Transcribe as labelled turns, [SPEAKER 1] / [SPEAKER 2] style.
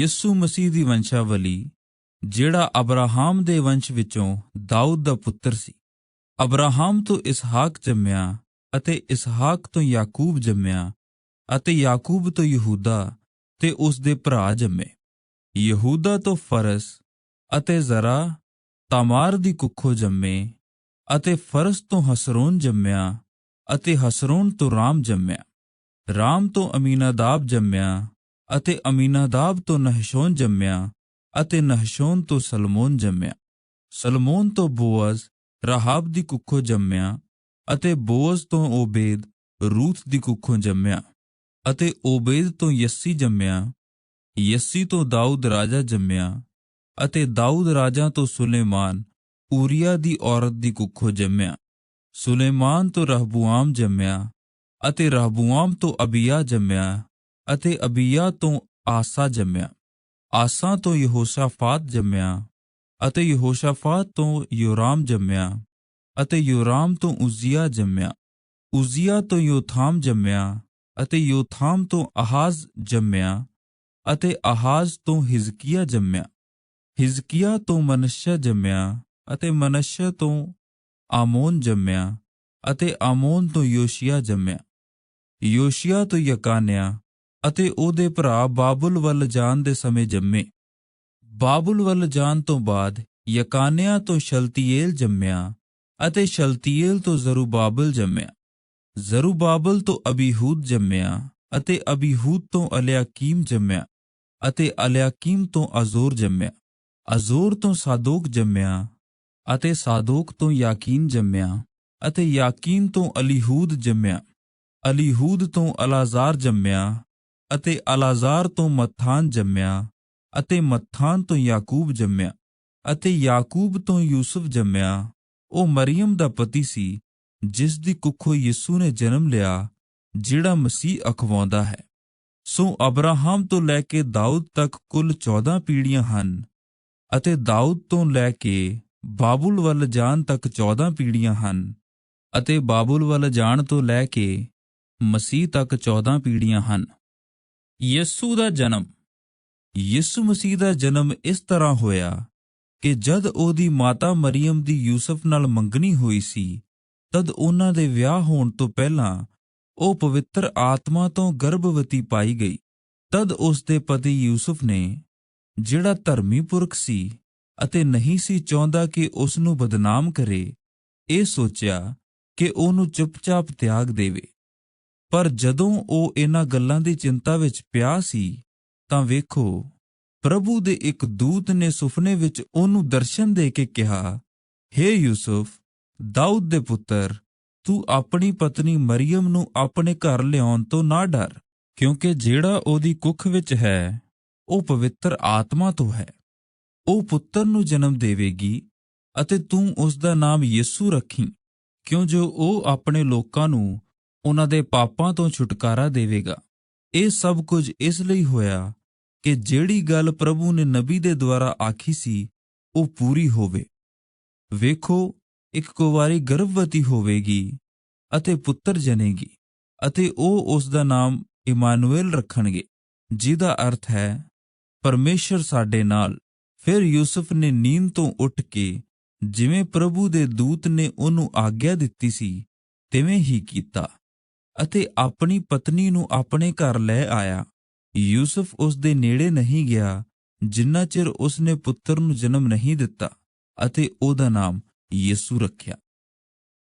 [SPEAKER 1] ਯਿਸੂ ਮਸੀਹ ਦੀ ਵੰਸ਼ਾਵਲੀ, ਜਿਹੜਾ ਅਬਰਾਹਮ ਦੇ ਵੰਸ਼ ਵਿੱਚੋਂ ਦਾਊਦ ਦਾ ਪੁੱਤਰ ਸੀ। ਅਬਰਾਹਮ ਤੋਂ ਇਸਹਾਕ ਜੰਮਿਆ ਅਤੇ ਇਸਹਾਕ ਤੋਂ ਯਾਕੂਬ ਜੰਮਿਆ ਅਤੇ ਯਾਕੂਬ ਤੋਂ ਯਹੂਦਾ ਤੇ ਉਸ ਦੇ ਭਰਾ ਜੰਮੇ। ਯਹੂਦਾ ਤੋਂ ਫਰਸ ਅਤੇ ਜ਼ਰਾ ਤਾਮਾਰ ਦੀ ਕੁੱਖੋਂ ਜੰਮੇ ਅਤੇ ਫਰਸ ਤੋਂ ਹਸਰੋਨ ਜੰਮਿਆ ਅਤੇ ਹਸਰੋਨ ਤੋਂ ਰਾਮ ਜੰਮਿਆ। ਰਾਮ ਤੋਂ ਅਮੀਨਾਦਾਬ ਜੰਮਿਆ ਅਤੇ ਅਮੀਨਾਦਾਬ ਤੋਂ ਨਹਸ਼ੋਨ ਜੰਮਿਆ ਅਤੇ ਨਹਸ਼ੋਨ ਤੋਂ ਸਲਮੋਨ ਜੰਮਿਆ। ਸਲਮੋਨ ਤੋਂ ਬੋਅਜ਼ ਰਾਹਾਬ ਦੀ ਕੁੱਖੋਂ ਜੰਮਿਆ ਅਤੇ ਬੋਅਜ਼ ਤੋਂ ਓਬੇਦ ਰੂਥ ਦੀ ਕੁੱਖੋਂ ਜੰਮਿਆ ਅਤੇ ਓਬੇਦ ਤੋਂ ਯੱਸੀ ਜੰਮਿਆ, ਯੱਸੀ ਤੋਂ ਦਾਊਦ ਰਾਜਾ ਜੰਮਿਆ ਅਤੇ ਦਾਊਦ ਰਾਜਾ ਤੋਂ ਸੁਲੇਮਾਨ ਊਰੀਆ ਦੀ ਔਰਤ ਦੀ ਕੁੱਖੋਂ ਜੰਮਿਆ। ਸੁਲੇਮਾਨ ਤੋਂ ਰਹਬੂਆਮ ਜੰਮਿਆ ਅਤੇ ਰਹਬੂਆਮ ਤੋਂ ਅਬੀਆ ਜੰਮਿਆ ਅਤੇ ਅਬੀਆ ਤੋਂ ਆਸਾ ਜੰਮਿਆ। ਆਸਾ ਤੋਂ ਯਹੋਸ਼ਾਫਾਤ ਜੰਮਿਆ ਅਤੇ ਯਹੋਸ਼ਾਫਾਤ ਤੋਂ ਯੋਰਾਮ ਜੰਮਿਆ ਅਤੇ ਯੋਰਾਮ ਤੋਂ ਉਜ਼ੀਆ ਜੰਮਿਆ। ਉਜ਼ੀਆ ਤੋਂ ਯੋਥਾਮ ਜੰਮਿਆ ਅਤੇ ਯੋਥਾਮ ਤੋਂ ਆਹਾਜ਼ ਜੰਮਿਆ ਅਤੇ ਆਹਾਜ਼ ਤੋਂ ਹਿਜ਼ਕੀਆ ਜੰਮਿਆ। ਹਿਜ਼ਕੀਆ ਤੋਂ ਮਨਸ਼ਾ ਜੰਮਿਆ ਅਤੇ ਮਨਸ਼ਾ ਤੋਂ ਆਮੋਨ ਜੰਮਿਆ ਅਤੇ ਆਮੋਨ ਤੋਂ ਯੋਸ਼ੀਆ ਜੰਮਿਆ। ਯੋਸ਼ੀਆ ਤੋਂ ਯਕਾਨਿਆ ਅਤੇ ਉਹਦੇ ਭਰਾ ਬਾਬੁਲ ਵੱਲ ਜਾਣ ਦੇ ਸਮੇਂ ਜੰਮੇ। ਬਾਬੁਲ ਵੱਲ ਜਾਣ ਤੋਂ ਬਾਅਦ ਯਕਾਨਿਆ ਤੋਂ ਸ਼ਲਤੀਏਲ ਜੰਮਿਆ ਅਤੇ ਸ਼ਲਤੀਏਲ ਤੋਂ ਜ਼ਰੂਬਾਬਲ ਜੰਮਿਆ। ਜ਼ਰੂਬਾਬਲ ਤੋਂ ਅਬੀਹੂਦ ਜੰਮਿਆ ਅਤੇ ਅਬੀਹੂਦ ਤੋਂ ਅਲਿਆਕੀਮ ਜੰਮਿਆ ਅਤੇ ਅਲਿਆਕੀਮ ਤੋਂ ਅਜ਼ੋਰ ਜੰਮਿਆ। ਅਜ਼ੋਰ ਤੋਂ ਸਾਦੋਕ ਜੰਮਿਆ ਅਤੇ ਸਾਦੋਕ ਤੋਂ ਯਾਕੀਨ ਜੰਮਿਆ ਅਤੇ ਯਾਕੀਨ ਤੋਂ ਅਲੀਹੂਦ ਜੰਮਿਆ। ਅਲੀਹੂਦ ਤੋਂ ਅਲਾਜ਼ਾਰ ਜੰਮਿਆ ਅਤੇ ਅਲਾਜ਼ਾਰ ਤੋਂ ਮਥਾਨ ਜੰਮਿਆ ਅਤੇ ਮਥਾਨ ਤੋਂ ਯਾਕੂਬ ਜੰਮਿਆ ਅਤੇ ਯਾਕੂਬ ਤੋਂ ਯੂਸਫ ਜੰਮਿਆ। ਉਹ ਮਰੀਮ ਦਾ ਪਤੀ ਸੀ, ਜਿਸ ਦੀ ਕੁੱਖੋਂ ਯਿਸੂ ਨੇ ਜਨਮ ਲਿਆ, ਜਿਹੜਾ ਮਸੀਹ ਅਖਵਾਉਂਦਾ ਹੈ। ਸੋ ਅਬਰਾਹਮ ਤੋਂ ਲੈ ਕੇ ਦਾਊਦ ਤੱਕ ਕੁੱਲ 14 ਪੀੜ੍ਹੀਆਂ ਹਨ ਅਤੇ ਦਾਊਦ ਤੋਂ ਲੈ ਕੇ ਬਾਬੁਲ ਵੱਲ ਜਾਣ ਤੱਕ 14 ਪੀੜ੍ਹੀਆਂ ਹਨ ਅਤੇ ਬਾਬੁਲ ਵੱਲ ਜਾਣ ਤੋਂ ਲੈ ਕੇ ਮਸੀਹ ਤੱਕ 14 ਪੀੜ੍ਹੀਆਂ ਹਨ। ਯਿਸੂ ਦਾ ਜਨਮ। ਯਿਸੂ ਮਸੀਹ ਦਾ ਜਨਮ ਇਸ ਤਰ੍ਹਾਂ ਹੋਇਆ ਕਿ ਜਦ ਉਹਦੀ ਮਾਤਾ ਮਰੀਮ ਦੀ ਯੂਸਫ ਨਾਲ ਮੰਗਣੀ ਹੋਈ ਸੀ, ਤਦ ਉਹਨਾਂ ਦੇ ਵਿਆਹ ਹੋਣ ਤੋਂ ਪਹਿਲਾਂ ਉਹ ਪਵਿੱਤਰ ਆਤਮਾ ਤੋਂ ਗਰਭਵਤੀ ਪਾਈ ਗਈ। ਤਦ ਉਸ ਦੇ ਪਤੀ ਯੂਸਫ ਨੇ, ਜਿਹੜਾ ਧਰਮੀ ਪੁਰਖ ਸੀ ਅਤੇ ਨਹੀਂ ਸੀ ਚਾਹੁੰਦਾ ਕਿ ਉਸ ਨੂੰ ਬਦਨਾਮ ਕਰੇ, ਇਹ ਸੋਚਿਆ ਕਿ ਉਹਨੂੰ ਚੁੱਪਚਾਪ ਤਿਆਗ ਦੇਵੇ। ਪਰ ਜਦੋਂ ਉਹ ਇਹਨਾਂ ਗੱਲਾਂ ਦੀ ਚਿੰਤਾ ਵਿੱਚ ਪਿਆ ਸੀ, ਤਾਂ ਵੇਖੋ, ਪ੍ਰਭੂ ਦੇ ਇੱਕ ਦੂਤ ਨੇ ਸੁਪਨੇ ਵਿੱਚ ਉਹਨੂੰ ਦਰਸ਼ਨ ਦੇ ਕੇ ਕਿਹਾ हे ਯੂਸਫ, ਦਾਊਦ ਦੇ ਪੁੱਤਰ, ਤੂੰ ਆਪਣੀ ਪਤਨੀ ਮਰੀਮ ਨੂੰ ਆਪਣੇ ਘਰ ਲਿਆਉਣ ਤੋਂ ਨਾ ਡਰ, ਕਿਉਂਕਿ ਜਿਹੜਾ ਉਹਦੀ ਕੁੱਖ ਵਿੱਚ ਹੈ, ਉਹ ਪਵਿੱਤਰ ਆਤਮਾ ਤੋਂ ਹੈ। ਉਹ ਪੁੱਤਰ ਨੂੰ ਜਨਮ ਦੇਵੇਗੀ ਅਤੇ ਤੂੰ ਉਸ ਦਾ ਨਾਮ ਯਿਸੂ ਰੱਖੀ, ਕਿਉਂ ਜੋ ਉਹ ਆਪਣੇ ਲੋਕਾਂ ਨੂੰ ਉਹਨਾਂ ਦੇ ਪਾਪਾਂ ਤੋਂ ਛੁਟਕਾਰਾ ਦੇਵੇਗਾ। ਇਹ ਸਭ ਕੁਝ ਇਸ ਲਈ ਹੋਇਆ ਕਿ ਜਿਹੜੀ ਗੱਲ ਪ੍ਰਭੂ ਨੇ ਨਬੀ ਦੇ ਦੁਆਰਾ ਆਖੀ ਸੀ, ਉਹ ਪੂਰੀ ਹੋਵੇ। ਵੇਖੋ, ਇੱਕ ਕੁਵਾਰੀ ਗਰਭਵਤੀ ਹੋਵੇਗੀ ਅਤੇ ਪੁੱਤਰ ਜਨੇਗੀ ਅਤੇ ਉਹ ਉਸ ਦਾ ਨਾਮ ਇਮਾਨੁਅਲ ਰੱਖਣਗੇ, ਜਿਹਦਾ ਅਰਥ ਹੈ, ਪਰਮੇਸ਼ਰ ਸਾਡੇ ਨਾਲ। ਫਿਰ ਯੂਸਫ ਨੇ ਨੀਂਦ ਤੋਂ ਉੱਠ ਕੇ ਜਿਵੇਂ ਪ੍ਰਭੂ ਦੇ ਦੂਤ ਨੇ ਉਹਨੂੰ ਆਗਿਆ ਦਿੱਤੀ ਸੀ, ਤਿਵੇਂ ਹੀ ਕੀਤਾ। ਅਤੇ ਆਪਣੀ ਪਤਨੀ ਨੂੰ ਆਪਣੇ ਘਰ ਲੈ ਆਇਆ। ਯੂਸਫ ਉਸ ਦੇ ਨੇੜੇ ਨਹੀਂ ਗਿਆ, ਜਿੰਨਾ ਚਿਰ ਉਸ ਨੇ ਪੁੱਤਰ ਨੂੰ ਜਨਮ ਨਹੀਂ ਦਿੱਤਾ ਅਤੇ ਉਹਦਾ ਨਾਮ ਯਿਸੂ ਰੱਖਿਆ।